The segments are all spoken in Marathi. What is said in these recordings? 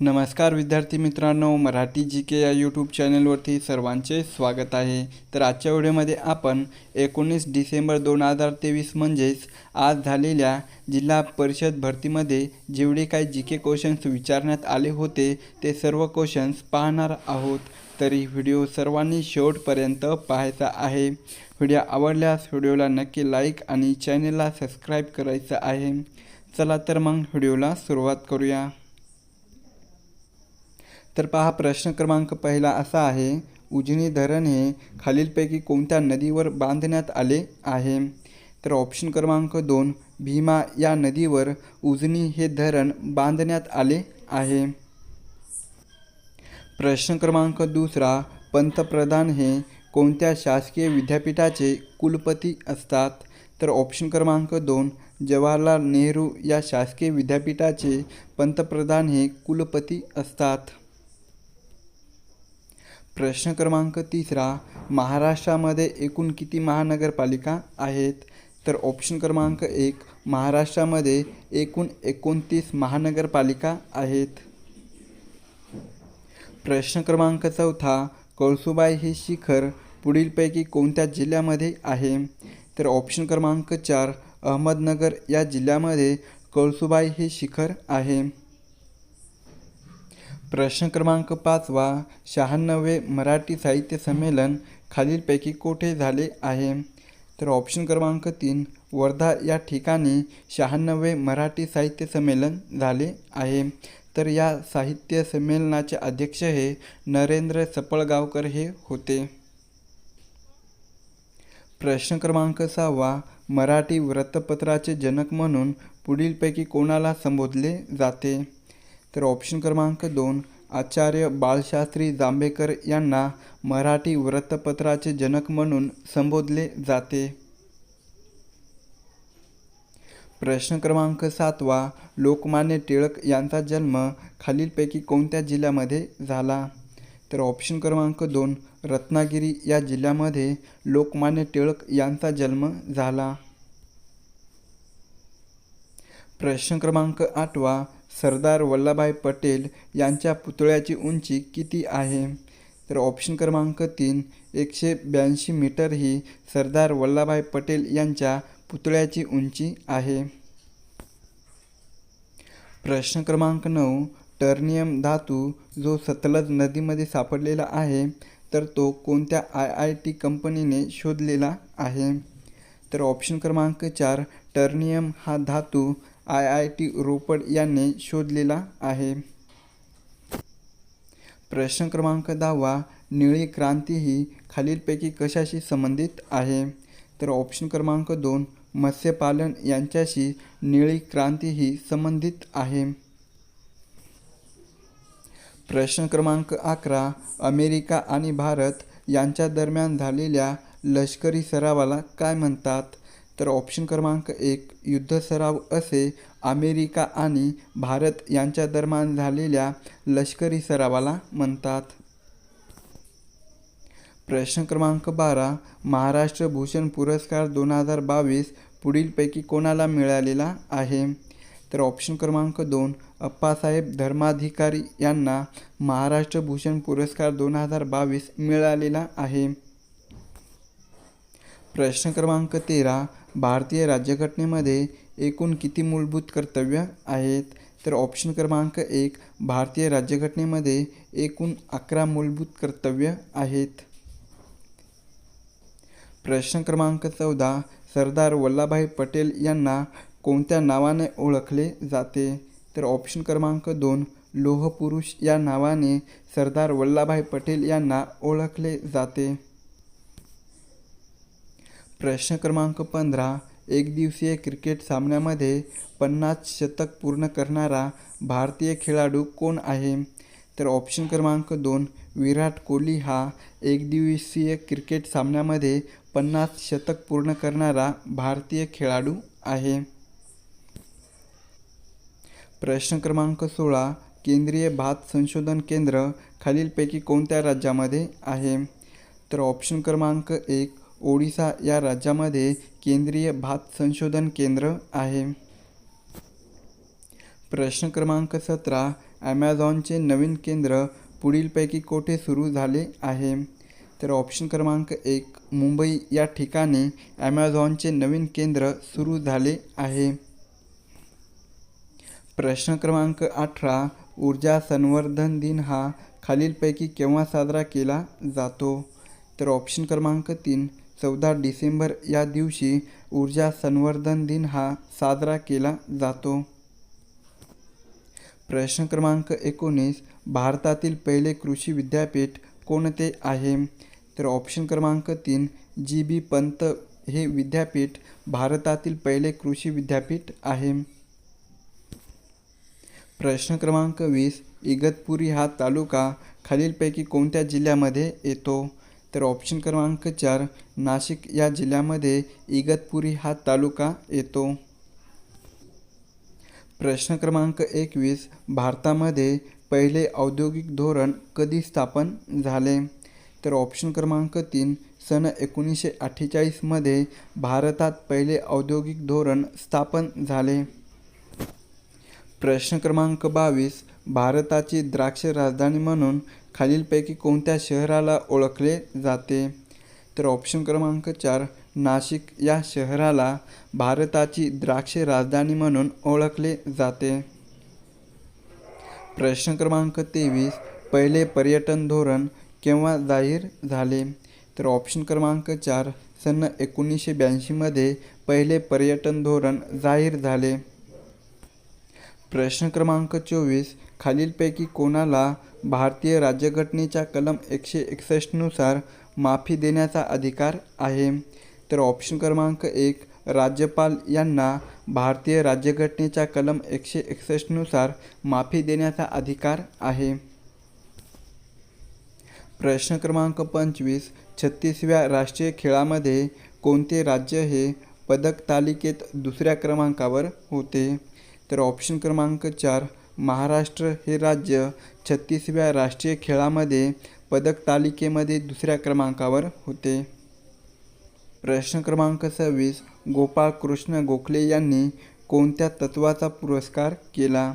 नमस्कार विद्यार्थी मित्रांनो मराठी जी के या यूट्यूब चॅनलवरती सर्वांचे स्वागत आहे. तर आजच्या व्हिडिओमध्ये आपण एकोणीस डिसेंबर दोन हजार तेवीस म्हणजेच आज झालेल्या जिल्हा परिषद भरतीमध्ये जेवढे काही जी के क्वेश्चन्स विचारण्यात आले होते ते सर्व क्वेश्चन्स पाहणार आहोत. तरी व्हिडिओ सर्वांनी शेवटपर्यंत पाहायचा आहे. व्हिडिओ आवडल्यास व्हिडिओला नक्की लाईक आणि चॅनलला सबस्क्राईब करायचं आहे. चला तर मग व्हिडिओला सुरुवात करूया. तर पहा प्रश्न क्रमांक पहिला असा आहे उजनी धरण हे खालीलपैकी कोणत्या नदीवर बांधण्यात आले आहे? तर ऑप्शन क्रमांक दोन भीमा या नदीवर उजनी हे धरण बांधण्यात आले आहे. प्रश्न क्रमांक दुसरा पंतप्रधान हे कोणत्या शासकीय विद्यापीठाचे कुलपती असतात? तर ऑप्शन क्रमांक दोन जवाहरलाल नेहरू या शासकीय विद्यापीठाचे पंतप्रधान हे कुलपती असतात. प्रश्न क्रमांक तिसरा महाराष्ट्रामध्ये एकूण किती महानगरपालिका आहेत? तर ऑप्शन क्रमांक एक महाराष्ट्रामध्ये एकूण एकोणतीस महानगरपालिका आहेत. प्रश्न क्रमांक चौथा कळसुबाई हे शिखर पुढीलपैकी कोणत्या जिल्ह्यामध्ये आहे? तर ऑप्शन क्रमांक चार अहमदनगर या जिल्ह्यामध्ये कळसुबाई हे शिखर आहे. प्रश्न क्रमांक पाचवा शहाण्णवे मराठी साहित्य संमेलन खालीलपैकी कोठे झाले आहे? तर ऑप्शन क्रमांक तीन वर्धा या ठिकाणी शहाण्णवे मराठी साहित्य संमेलन झाले आहे. तर या साहित्य संमेलनाचे अध्यक्ष हे नरेंद्र सपळगावकर हे होते. प्रश्न क्रमांक सहावा मराठी वृत्तपत्राचे जनक म्हणून पुढीलपैकी कोणाला संबोधले जाते? तर ऑप्शन क्रमांक दोन आचार्य बाळशास्त्री जांभेकर यांना मराठी वृत्तपत्राचे जनक म्हणून संबोधले जाते. प्रश्न क्रमांक सातवा लोकमान्य टिळक यांचा जन्म खालीलपैकी कोणत्या जिल्ह्यामध्ये झाला? तर ऑप्शन क्रमांक दोन रत्नागिरी या जिल्ह्यामध्ये लोकमान्य टिळक यांचा जन्म झाला. प्रश्न क्रमांक आठवा सरदार वल्लभभाई पटेल यांच्या पुतळ्याची उंची किती आहे? तर ऑप्शन क्रमांक तीन एकशे ब्याऐंशी मीटर ही सरदार वल्लभभाई पटेल यांच्या पुतळ्याची उंची आहे. प्रश्न क्रमांक नऊ टर्नियम धातू जो सतलज नदीमध्ये सापडलेला आहे तर तो कोणत्या आय आय टी कंपनीने शोधलेला आहे? तर ऑप्शन क्रमांक चार टर्नियम हा धातू आय आय टी रोपड यांनी शोधलेला आहे. प्रश्न क्रमांक दहावा निळी क्रांती ही खालीलपैकी कशाशी संबंधित आहे? तर ऑप्शन क्रमांक दोन मत्स्यपालन यांच्याशी निळी क्रांती ही संबंधित आहे. प्रश्न क्रमांक अकरा अमेरिका आणि भारत यांच्या दरम्यान झालेल्या लष्करी सरावाला काय म्हणतात? तर ऑप्शन क्रमांक एक युद्ध सराव असे अमेरिका आणि भारत यांच्या दरम्यान झालेल्या लष्करी सरावाला म्हणतात. प्रश्न क्रमांक बारा महाराष्ट्र भूषण पुरस्कार दोन हजार बावीस पुढीलपैकी कोणाला मिळालेला आहे? तर ऑप्शन क्रमांक दोन अप्पासाहेब धर्माधिकारी यांना महाराष्ट्र भूषण पुरस्कार दोन हजार बावीस मिळालेला आहे. प्रश्न क्रमांक तेरा भारतीय राज्यघटनेमध्ये एकूण किती मूलभूत कर्तव्य आहेत? तर ऑप्शन क्रमांक एक भारतीय राज्यघटनेमध्ये एकूण अकरा मूलभूत कर्तव्य आहेत. प्रश्न क्रमांक चौदा सरदार वल्लभभाई पटेल यांना कोणत्या नावाने ओळखले जाते? तर ऑप्शन क्रमांक दोन लोहपुरुष या नावाने सरदार वल्लभभाई पटेल यांना ओळखले जाते. प्रश्न क्रमांक पंधरा एकदिवसीय क्रिकेट सामन्यामध्ये पन्नास शतक पूर्ण करणारा भारतीय खेळाडू कोण आहे? तर ऑप्शन क्रमांक दोन विराट कोहली हा एकदिवसीय क्रिकेट सामन्यामध्ये पन्नास शतक पूर्ण करणारा भारतीय खेळाडू आहे. प्रश्न क्रमांक सोळा केंद्रीय भात संशोधन केंद्र खालीलपैकी कोणत्या राज्यामध्ये आहे? तर ऑप्शन क्रमांक एक ओडिसा या राज्यामध्ये केंद्रीय भात संशोधन केंद्र आहे. प्रश्न क्रमांक सतरा ॲमेझॉनचे नवीन केंद्र पुढीलपैकी कोठे सुरू झाले आहे? तर ऑप्शन क्रमांक एक मुंबई या ठिकाणी ॲमेझॉनचे नवीन केंद्र सुरू झाले आहे. प्रश्न क्रमांक अठरा ऊर्जा संवर्धन दिन हा खालीलपैकी केव्हा साजरा केला जातो? तर ऑप्शन क्रमांक तीन चौदा डिसेंबर या दिवशी ऊर्जा संवर्धन दिन हा साजरा केला जातो. प्रश्न क्रमांक एकोणीस भारतातील पहिले कृषी विद्यापीठ कोणते आहे? तर ऑप्शन क्रमांक तीन जी बी पंत हे विद्यापीठ भारतातील पहिले कृषी विद्यापीठ आहे. प्रश्न क्रमांक वीस इगतपुरी हा तालुका खालीलपैकी कोणत्या जिल्ह्यामध्ये येतो? तर ऑप्शन क्रमांक चार नाशिक या जिल्ह्यामध्ये इगतपुरी हा तालुका येतो. प्रश्न क्रमांक एकवीस भारतामध्ये पहिले औद्योगिक धोरण कधी स्थापन झाले? तर ऑप्शन क्रमांक तीन सन एकोणीसशे अठ्ठेचाळीसमध्ये भारतात पहिले औद्योगिक धोरण स्थापन झाले. प्रश्न क्रमांक बावीस भारताची द्राक्ष राजधानी म्हणून खालीलपैकी कोणत्या शहराला ओळखले जाते? तर ऑप्शन क्रमांक चार नाशिक या शहराला भारताची द्राक्ष राजधानी म्हणून ओळखले जाते. प्रश्न क्रमांक तेवीस पहिले पर्यटन धोरण केव्हा जाहीर झाले? तर ऑप्शन क्रमांक चार सन एकोणीसशे ब्याऐंशीमध्ये पहिले पर्यटन धोरण जाहीर झाले. प्रश्न क्रमांक चोवीस खालीलपैकी कोणाला भारतीय राज्यघटनेच्या कलम एकशे एकसष्टनुसार माफी देण्याचा अधिकार आहे? तर ऑप्शन क्रमांक एक राज्यपाल यांना भारतीय राज्यघटनेच्या कलम एकशे एकसष्टनुसार माफी देण्याचा अधिकार आहे. प्रश्न क्रमांक पंचवीस छत्तीसव्या राष्ट्रीय खेळामध्ये कोणते राज्य हे पदक तालिकेत दुसऱ्या क्रमांकावर होते? तर ऑप्शन क्रमांक चार महाराष्ट्र हे राज्य छत्तीसव्या राष्ट्रीय खेळामध्ये पदक तालिकेमध्ये दुसऱ्या क्रमांकावर होते. प्रश्न क्रमांक सव्वीस गोपाळ कृष्ण गोखले यांनी कोणत्या तत्वाचा पुरस्कार केला?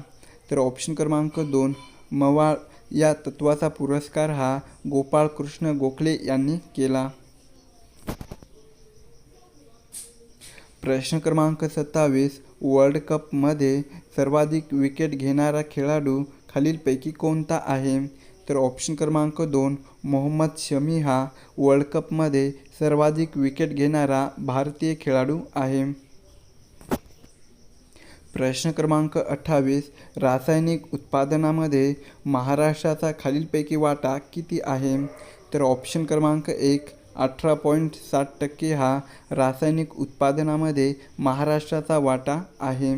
तर ऑप्शन क्रमांक दोन मवाळ या तत्वाचा पुरस्कार हा गोपाळ कृष्ण गोखले यांनी केला. प्रश्न क्रमांक सत्तावीस वर्ल्ड कपमध्ये सर्वाधिक विकेट घेणारा खेळाडू खालीलपैकी कोणता आहे? तर ऑप्शन क्रमांक दोन मोहम्मद शमी हा वर्ल्ड कपमध्ये सर्वाधिक विकेट घेणारा भारतीय खेळाडू आहे. प्रश्न क्रमांक अठ्ठावीस रासायनिक उत्पादनामध्ये महाराष्ट्राचा खालीलपैकी वाटा किती आहे? तर ऑप्शन क्रमांक एक अठरा पॉईंट सात टक्के हा रासायनिक उत्पादनामध्ये महाराष्ट्राचा वाटा आहे.